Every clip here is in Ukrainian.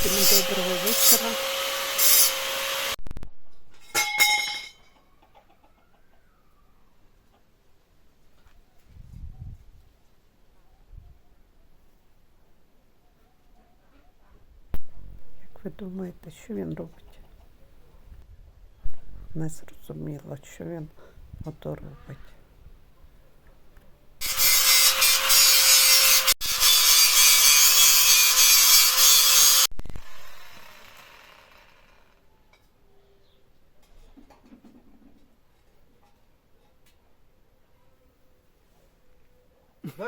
Всім доброго вечора. Як ви думаєте, що він робить? Не зрозуміло, що він ото робить.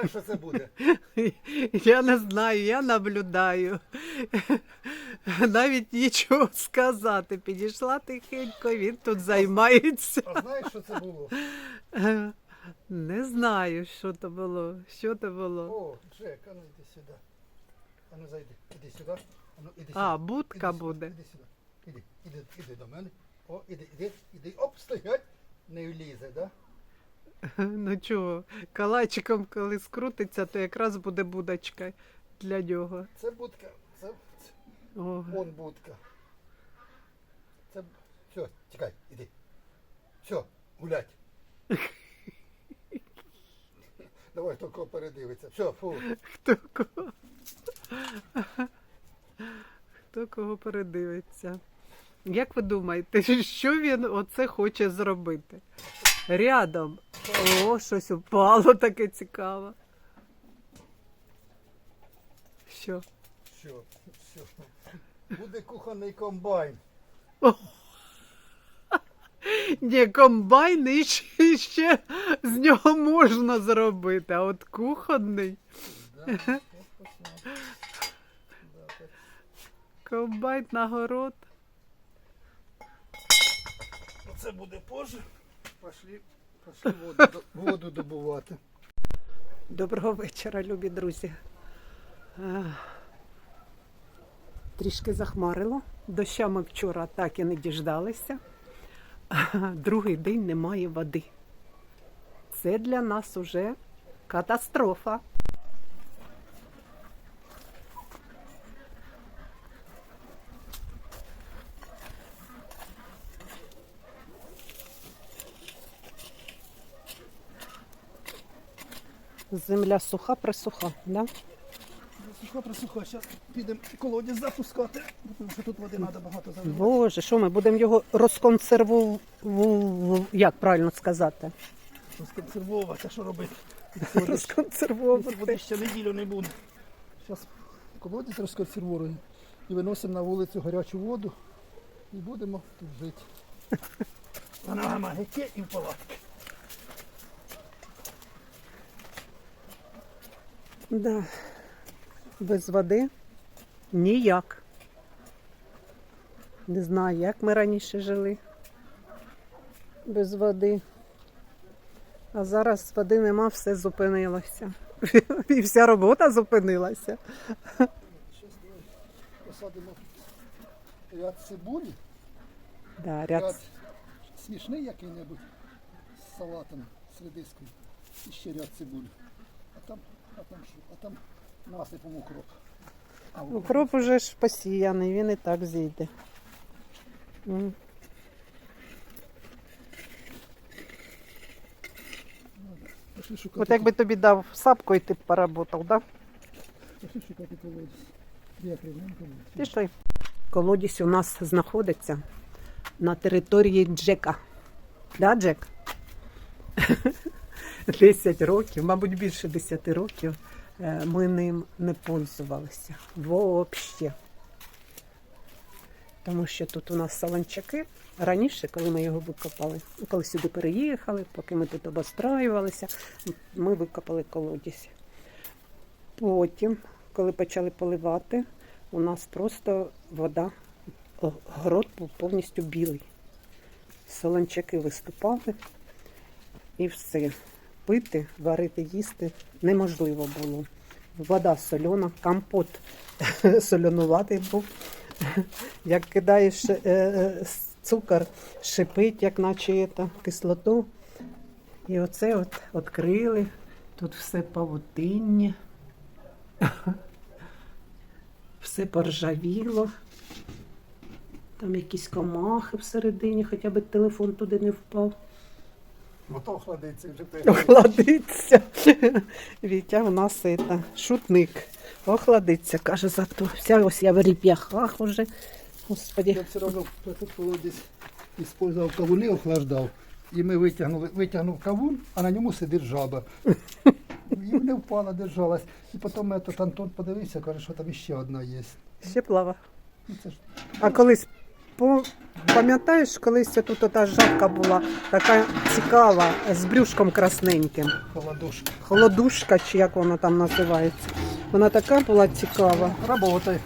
Знаєш, що це буде? Я не знаю, я наблюдаю. Навіть нічого сказати. Підійшла тихенько, він тут займається. А знаєш, що це було? Не знаю, що то було. Що то було. О, Джек, а ну йди сюди. А ну зайди, іди сюди. А ну іди сюди. А, будка Іди сюди, буде. Іди сюди. Іди, іди, іди до мене. О, іди, іди, іди. Оп, стоять. Не влізе, да? Ну чого, калачиком, коли скрутиться, то якраз буде будочка для нього. Це будка. Це, це О, он будка. Це. Все, тікай, іди. Все, гулять. Давай хто кого передивиться. Все, фу. хто кого? Хто кого передивиться? Як ви думаєте, що він оце хоче зробити? Рядом. О, щось упало таке цікаве. Що? Все, все. Буде кухонний комбайн. Ні, комбайн і ще, ще з нього можна зробити, а от кухонний. Да. Комбайн на город. Це буде позже. Пошли, пошли воду, воду добувати. Доброго вечора, любі друзі. Е, Трішки захмарило. Доща ми вчора так і не діждалися. Другий день немає води. Це для нас уже катастрофа. Земля суха, присуха, да? Суха просуха, зараз підемо колодязь запускати, тому що тут води треба багато заливати. Боже, що ми будемо його розконсервувати, як правильно сказати? Розконсервувати, а що робити? Якщо води ще неділю не буде. Зараз колодязь розконсервуємо і виносимо на вулицю гарячу воду і будемо тут жити. Панорама геть і в палатки. Да. Без води ніяк. Не знаю, як ми раніше жили без води. А зараз води нема, все зупинилося. І вся робота зупинилася. Посадимо ряд цибулі, Да, ряд ряд... смішний який-небудь з салатом, з редискою. І ще ряд цибулі. А там, а там що? Насипом укроп. А Укроп уже ж посіяний, він і так зійде. От якби тобі дав сапку і ти б поработав, да? пішли шукати колодязь. Пішли. Колодязь у нас знаходиться на території Джека. Да, Джек? 10 років, мабуть, більше 10 років е, ми ним не пользувалися. Взагалі. Тому що тут у нас саланчаки. Раніше, коли ми його викопали, коли сюди переїхали, поки ми тут обостраювалися, ми викопали колодязь. Потім, коли почали поливати, у нас просто вода, город був повністю білий. Солончаки виступали і все. Пити, варити, їсти неможливо було. Вода сольона, компот солонуватий був. Як кидаєш е, е, цукор, шипить, як наче це, кислоту. І оце от відкрили. Тут все павутиння. Все поржавіло. Там якісь комахи всередині, хоча б телефон туди не впав. Охладиться вже Охладиться. Вітя у нас це, шутник. Охладиться, каже, зато. Вся ось я в ріп'яхах уже. Господі. Я все одно колодязь використовував кавуни, охлаждав. І ми витягнули, витягнув кавун, а на ньому сидить жаба. І не впала, держалась. І потім Антон подивився, каже, що там іще одна є. Ще плава. Ну, це ж А колись, пам'ятаєш, колись тут ота жабка була така цікава, з брюшком красненьким. холодушка. Холодушка, чи як воно там називається. Вона така була цікава. Работай.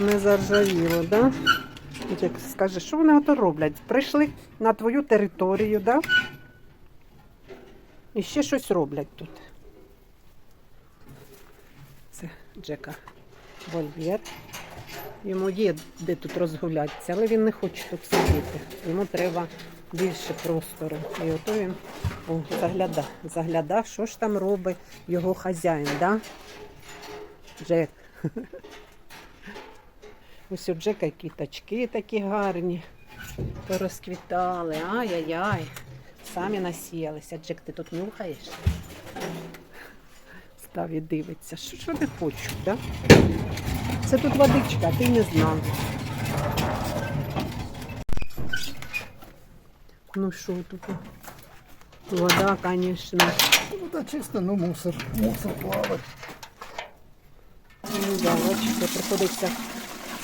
Не заржавіло, да? Як скажеш, що вони ото роблять? Прийшли на твою територію, да? І ще щось роблять тут. Це Джека Вольвєр. Йому є де тут розгулятися, але він не хоче тут сидіти. Йому треба більше простору. І ото він о, загляда. Загляда, що ж там робить його хазяїн, да? Джек. Ось у Джека кіточки такі гарні. Порозквітали. Ай-яй-яй. Самі насіялися. Джек, ти тут нюхаєш? Став і дивиться. Що ж вони хочуть, да? Це тут водичка, ти не знав. Ну що тут? Вода, звісно. Так чисто, ну мусор. Мусор плавать. Ну да, бачите, приходиться.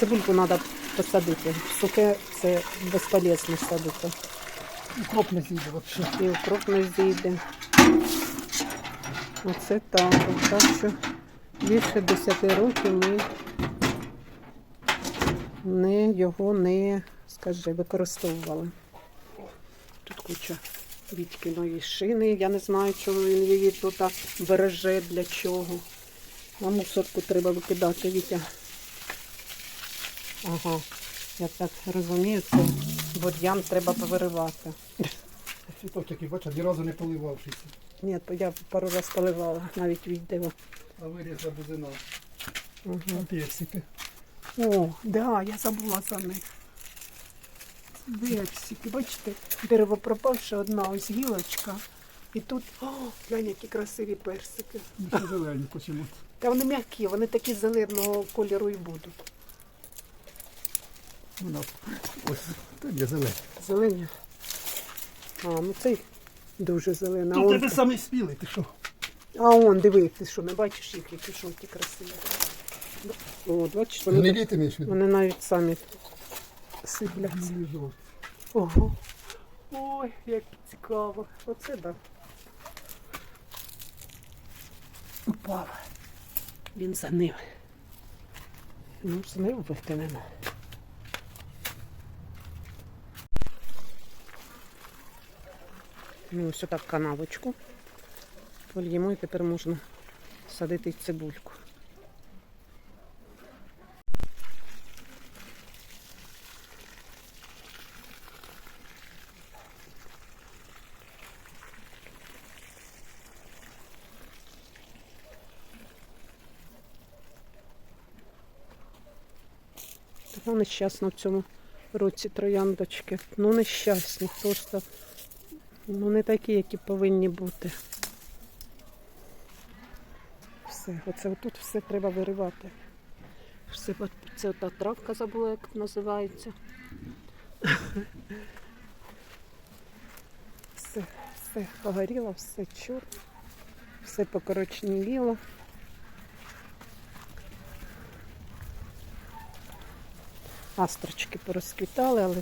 Цибульку треба посадити. Сухе це безполезно садити. Укроп не зійде взагалі. І укроп не зійде. Оце так. Так що більше 10 років ми не, його не, скажи, використовували. Тут куча Вітькіної шини. Я не знаю, чому він її тут береже, для чого. А мусорку треба викидати, Вітя. Ага, я так розумію, це бур'ян треба повиривати. Цвіток який, бачиш, ні разу не поливавшийся. Ні, я пару раз поливала, навіть відео. А вирізла бузина. Угу. Персики. О, да, я забула за них. Персики, бачите, дерево пропавше одна ось гілочка. І тут, о, глянь, які красиві персики. Ну, зелені почему. Та вони м'які, вони такі зеленого кольору і будуть. У ось та є зелені. Зелені. А, ну цей дуже зелений. Тут тебе самий спілий, ти що? а он, диви, ти що, не бачиш їх, які жовті красиві. О, бачиш, вони, Гнилі ти маєш вони навіть самі сипляться. Гнилі жовті. Ого. Ой, як цікаво. Оце да. Упав. Він занив. Ну, знив витинемо. Ну, ось отак канавочку. Польємо і тепер можна садити цибульку. Така нещасна в цьому році трояндочки. Ну, нещасні, просто ну, не такі, які повинні бути. Все, оце отут все треба виривати. Все, це та травка забула, як називається. Все, все погоріло, все чур, все покорочніло. Астрочки порозквітали, але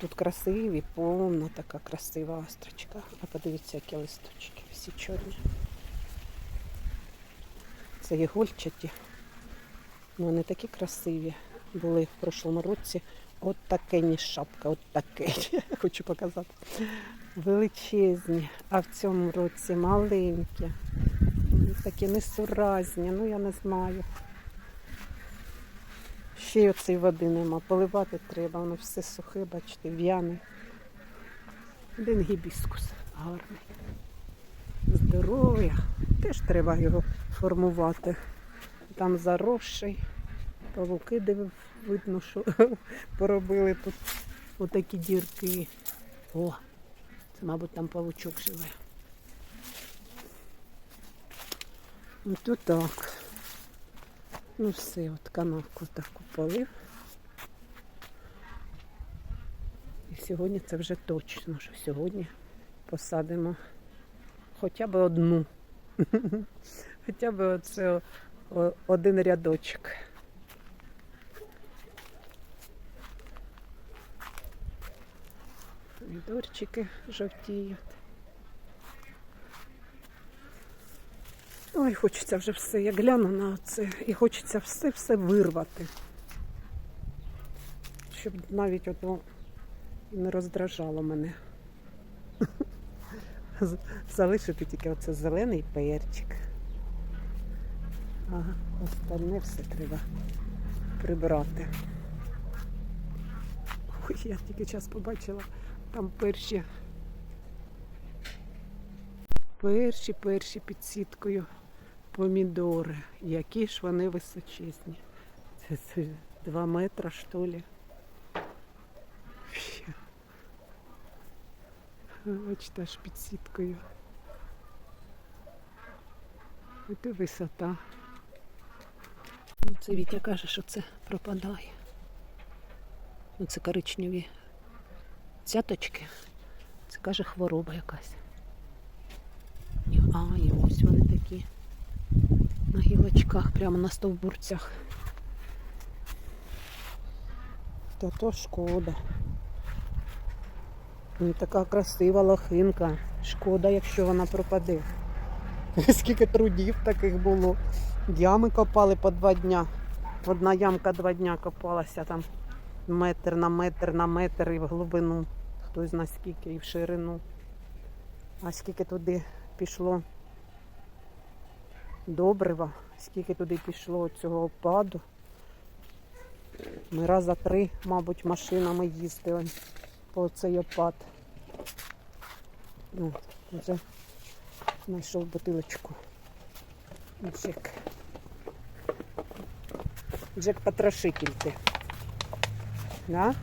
тут- красиві, повна така красива астрочка. А подивіться, які листочки, всі чорні. Це ігольчаті. Ну, вони такі красиві були в прошлому році. От таке ні шапка, от таке. Хочу показати. Величезні, а в цьому році маленькі. Такі несуразні, ну я не знаю. Ще й оцей води нема. Поливати треба, воно все сухе, бачите, в'яне. Один гібіскус гарний. Здоров'я. Теж треба його формувати. там заросший. Павуки див, видно, що поробили тут отакі дірки. О, це, мабуть, там павучок живе. Ну тут так. Ну все, от канавку таку полив. І сьогодні це вже точно, що сьогодні посадимо хоча б одну. Хоча б оце один рядочок. Помідорчики жовтіють. Ой, хочеться вже все. Я гляну на це і хочеться все-все вирвати. Щоб навіть ото не роздражало мене. Залишити тільки оце зелений перчик. Ага, остальне все треба прибрати. Ой, я тільки час побачила там перші. Перші, перші під сіткою помідори. Які ж вони височезні. Це, це два метра, що ли. Бачите, аж під сіткою. Це висота. Ну, Це Вітя каже, що це пропадає. Ну, це коричневі цяточки. Це каже хвороба якась. А, і ось вони такі гілочках, прямо на стовбурцях. Та то шкода. Ну, така красива лохинка. Шкода, якщо вона пропаде. Скільки трудів таких було. Ями копали по два дня. Одна ямка два дня копалася там метр на метр на метр і в глибину. Хтось зна скільки і в ширину. А скільки туди пішло добрива, скільки туди пішло цього опаду. Ми раза три, мабуть, машинами їздили по цей опад. Ну, вже знайшов бутилочку. Джек. Джек потрошитель ти. Да?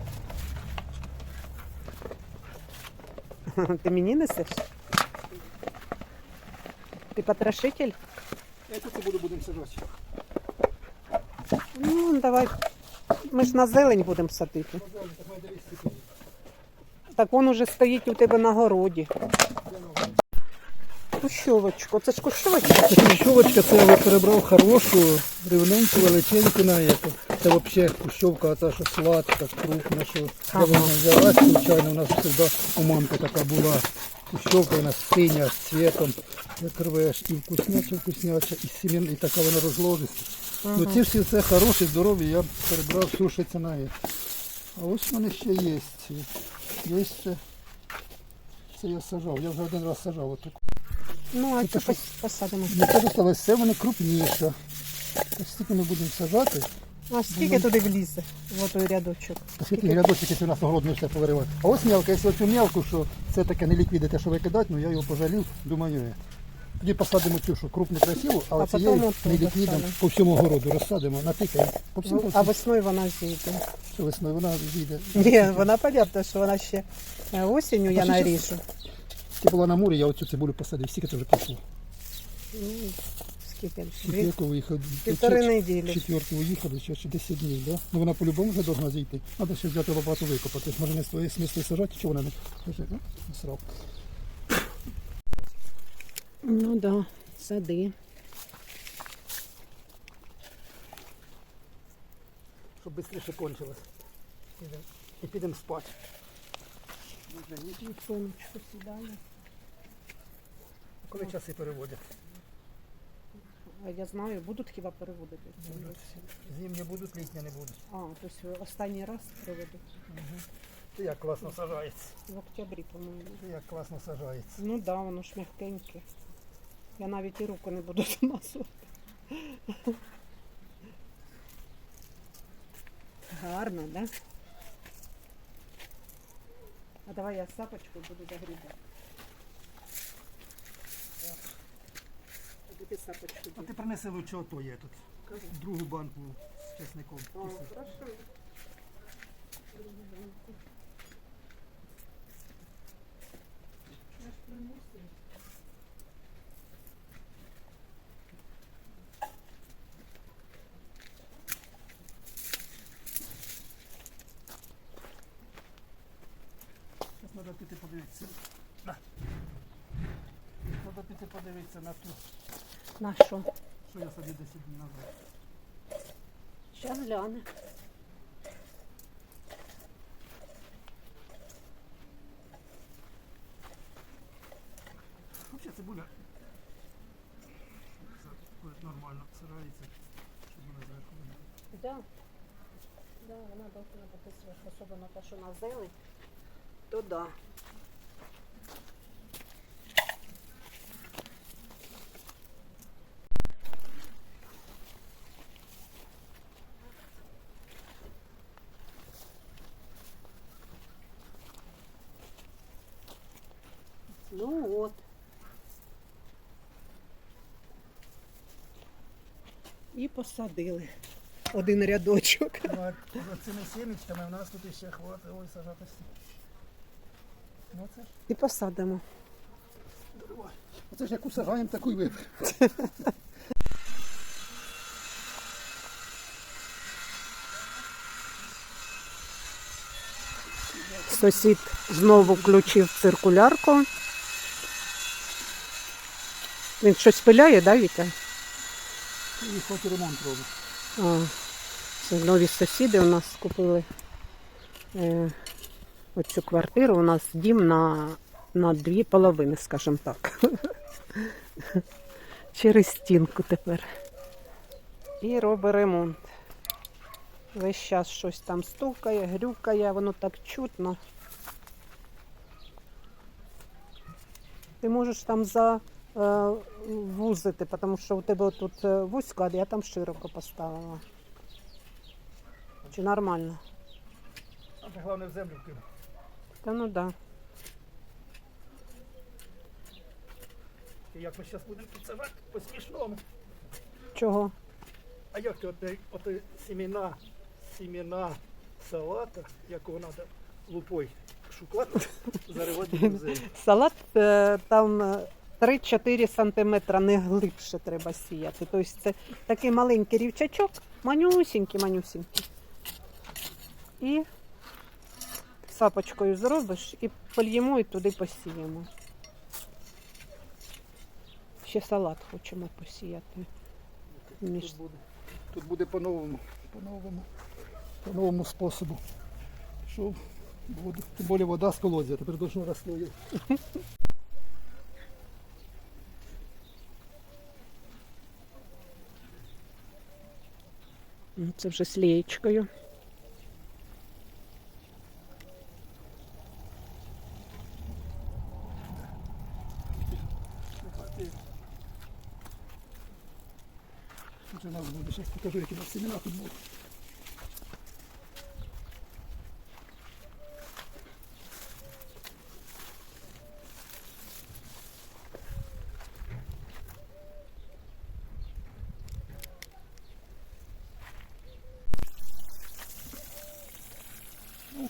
Ти мені несеш? Ти потрошитель? Я тут буду будемо сажати. Ну, давай. Ми ж на зелень будемо садити. Так він уже стоїть у тебе на городі. Кущовочку, це ж кущовочка. Кущовочка це я перебрав хорошу, рівненьку, величеньку на яку. Це взагалі кущовка, та що сладка, крупна, що Ага. я вона взяла, звичайно, у нас завжди у мамки така була. Кущовка вона синя, з цвітом, як рвеш, і вкусняча, вкусняча, і сім'ян, і така вона розложиться. Ну ці всі це хороші, здорові, я перебрав, сушиться на їх. А ось в мене ще є. Є ще. Це я сажав, я вже один раз сажав отаку. Ну, а Це це посадимо. Не це все вони крупніше. Ось стільки ми будемо сажати. А скільки туди влізе в той рядочок? Оскільки рядочок, якщо у нас огородно все повиривати. А ось мелка, якщо цю мелку, що це таке не ліквіди, те, що викидати, ну я його пожалів, думаю, е. тоді посадимо цю, що крупну красиву, а, А оцією не ліквідом по всьому огороду розсадимо, натикаємо. По всьому, Ну, по а весною вона зійде. що весною вона вийде. Ні, вона понятно, що вона ще е, осінню я наріжу. Ти була на морі, я оцю цибулю посадив, стільки це вже пішло. Скільки? Дві- Четверку виїхав. Півтори неділі. Четверту виїхали, ще, ще 10 днів, да? Ну вона по-любому вже должна зійти. Треба ще взяти лопату викопати. Може не з твоєї смисли сажати, чи вона не Скажи, ну, насрав. Ну так, да, сади. Щоб швидше кончилось. І підемо спати. Коли часи переводять? Я знаю, будуть хіба переводити? Зимні будуть, літні не будуть. А, тобто останній раз переведуть. Ти як класно сажається. В октябрі, по-моєму. Ти як класно сажається. Ну так, да, воно ж м'якеньке. Я навіть і руку не буду змазувати. Гарно, да? А давай я сапочку буду загрібати. А ти принеси лучше ото є тут. Другу банку з чесником. Зараз треба піти подивитися. На. Треба піти подивитися на ту, На що? що я собі 10 днів назад. Щас гляне. Взагалі цибуля нормально сирається, щоб вона зверху не було. Да. Да, вона зверху, особливо те, що на зелень, то да. Ну от. І посадили один рядочок. Ну, а цими сімечками у нас тут ще хватить ой сажатися. Ну це ж І посадимо. Оце ж яку сажаємо, таку й випадемо. Сусід знову включив циркулярку. Він щось пиляє, да, Вітя? І хоч ремонт робить. Це нові сусіди у нас купили е, оцю квартиру. У нас дім на, на дві половини, скажімо так. Через стінку тепер. І робить ремонт. Весь час щось там стукає, грюкає, воно так чутно. Ти можеш там за вузити, тому що у тебе тут е, вузько, а я там широко поставила. Чи нормально? А це головне в землю вкинути. Та ну да. І як ми зараз будемо тут сажати по смішному. Чого? А як ти оте, оте сімена, сімена салата, якого треба лупой шукати, заривати в землю. Салат е, там е, 3-4 сантиметра не глибше треба сіяти. Тобто це такий маленький рівчачок, манюсінький, манюсінький. І сапочкою зробиш і польємо і туди посіємо. Ще салат хочемо посіяти. Між... Тут буде, тут буде по-новому, по-новому, по-новому способу. Що буде. Тим більше вода з колодязя, тепер должно розслоїти. Це вже з лієчкою. Тут у нас буде, зараз покажу, які у нас семена тут будуть. Ну,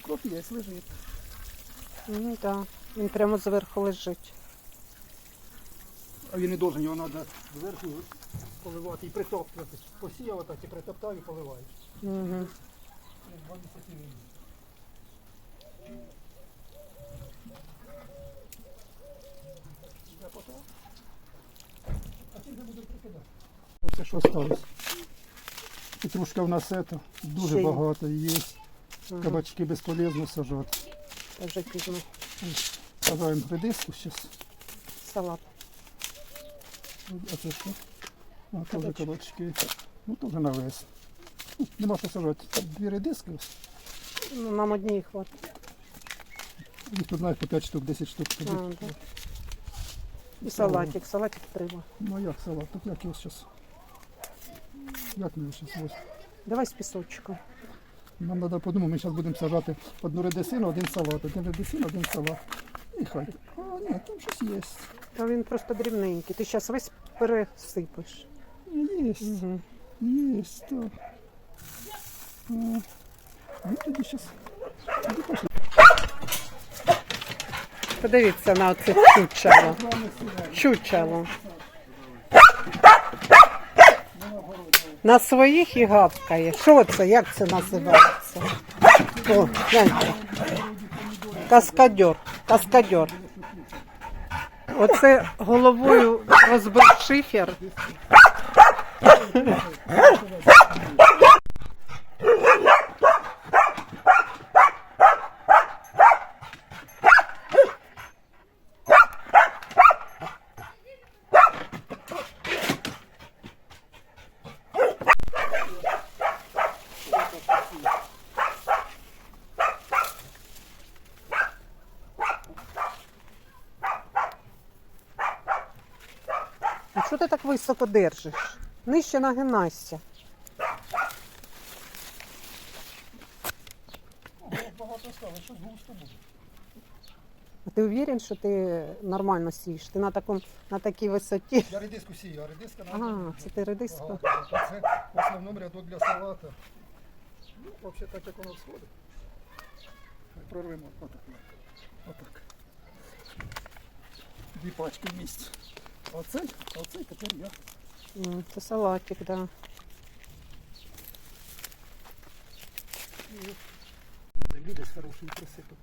є, лежить. Ну, да. Він прямо зверху лежить. А він не должен, його треба зверху поливати і притоптувати. Посіяв отак і притоптав і поливаєш. Угу. Це що сталося? Петрушка в нас це дуже багато є. Ага. Кабачки безполезно сажати. Це вже пізно. Сажаємо редиску зараз. Салат. А це що? А, Кабачки. кабачки. Ну, теж на вес. Ну, Нема що сажати. Дві редиски. ось. Ну, нам одній хватить. Їх тут навіть по 5 штук, 10 штук. А, да. І салатик. Салатик треба. Ну а як салат? Так як його зараз? Як ми його зараз? Давай з пісочком. Нам треба подумати, ми зараз будемо сажати одну редисину, один салат, один редисин, один салат. І хай. А, ні, там щось є. Та він просто дрібненький. Ти зараз весь пересипеш. Ні, Є. Угу. Є, так. А, Ну тоді зараз. Подивіться на оце чучело. Чучело. На своїх і гавкає. Що це? Як це називається? О, гляньте. Каскадьор. Каскадьор. Оце головою розбив шифер. Високо держиш? Нижче нагинайся. Багато стало, щось густо буде. А ти уверен, що ти нормально сієш? Ти на, такому, на такій висоті. Я редиску сію, а редиска на Ага, це ти редиску. Багато. Це в основному рядок для салата. Ну, взагалі так, як воно сходить. Прорвемо отак. Отак. Дві пачки в місці. Оцей, оцей тепер я. Це салатик, так. Да. Землі десь хороший присипав.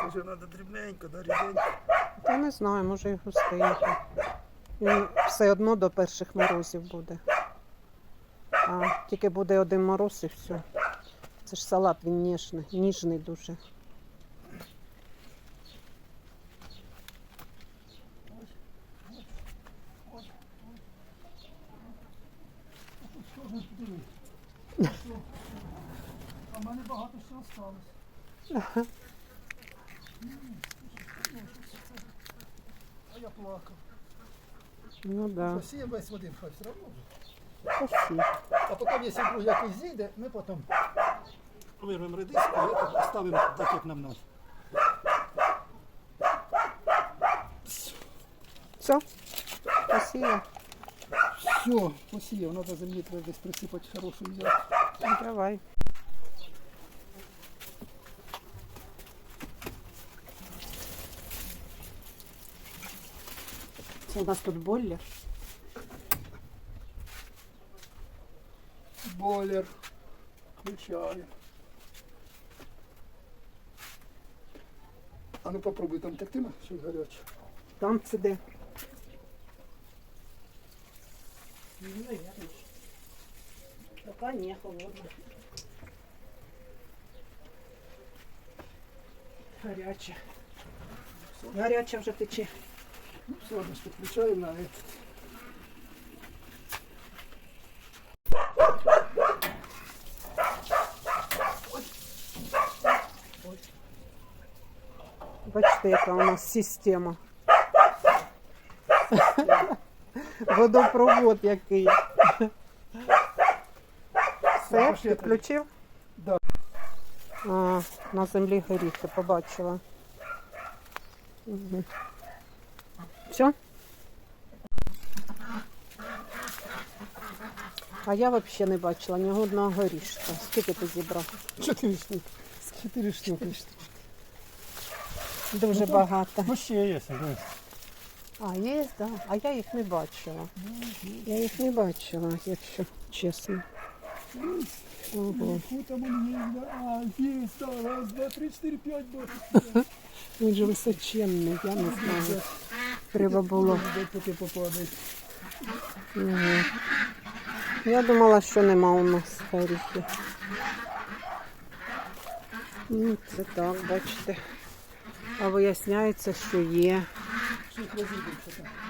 Це вже треба дрібненько, да, ріденько. Та не знаю, може і густенько. Він все одно до перших морозів буде. А тільки буде один мороз і все. Це ж салат, він ніжний, ніжний дуже. А в мене багато ще осталось. А я плакав. Ну да. Посіємо весь один хай все одно. Посі. А потім, якщо друг якийсь зійде, ми потім вирвемо редиску і это поставимо так, як нам надо. Все? Посіяв? Все, посіяв, треба землі треба десь присипати хорошу взяти. Ну, Давай. У нас тут бойлер. Бойлер. Включаємо. А ну попробуй там тектиме, щось гаряче. Там це де? Ну, наверное. Пока не холодно. Гаряче. Гаряче вже тече. Ну, значить, включаємо на этот. Бачите, яка у нас система. Водопровод який. Все, підключив? Да. А, на землі горіхи побачила. Угу. Все? А я взагалі не бачила ні одного горішка. Скільки ти зібрав? Чотири штуки. Чотири штуки. Дуже багато. Ну ще є. А, є, так. Да. А я їх не бачила. Я їх не бачила, якщо чесно. Ого. там є, да? А, є, раз, два, три, чотири, п'ять. Він же височенний, я не знаю. Треба було. Угу. Я думала, що нема у нас горіхів. Ну, це так, бачите. А виясняється, що є.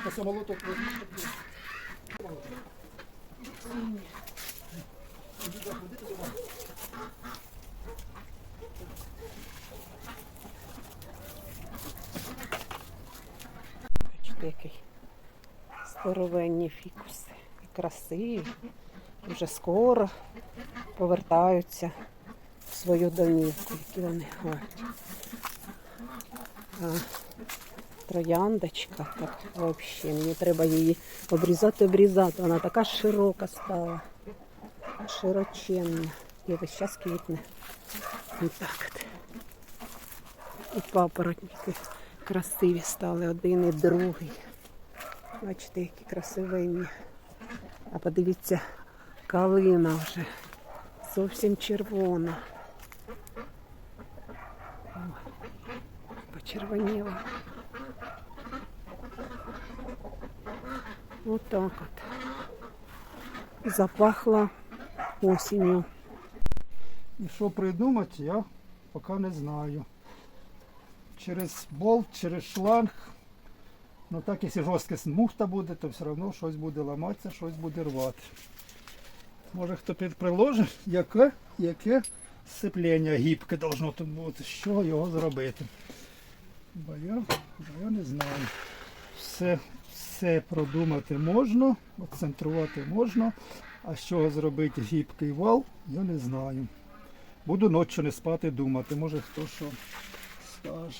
А самолоток який здоровенні фікуси. І красиві. Вже скоро повертаються в свою домівку, які вони. А, Трояндочка, так взагалі. Мені треба її обрізати, обрізати. Вона така широка стала. Широченна. І весь час квітне. І так от. І папоротники красиві стали один і другий. Бачите, які красивенні. А подивіться, калина вже зовсім червона. Почервоніла. Отак от. Запахла осінню. І що придумати, я поки не знаю. Через болт, через шланг. Ну так, якщо жорстка муфта буде, то все одно щось буде ламатися, щось буде рвати. Може хто приложить, яке, яке сцеплення гібке должно тут бути, що його зробити. Бо я, бо я не знаю. Все, все продумати можна, оцентрувати можна, а з чого зробити гібкий вал, я не знаю. Буду ночі не спати думати, може хто що God.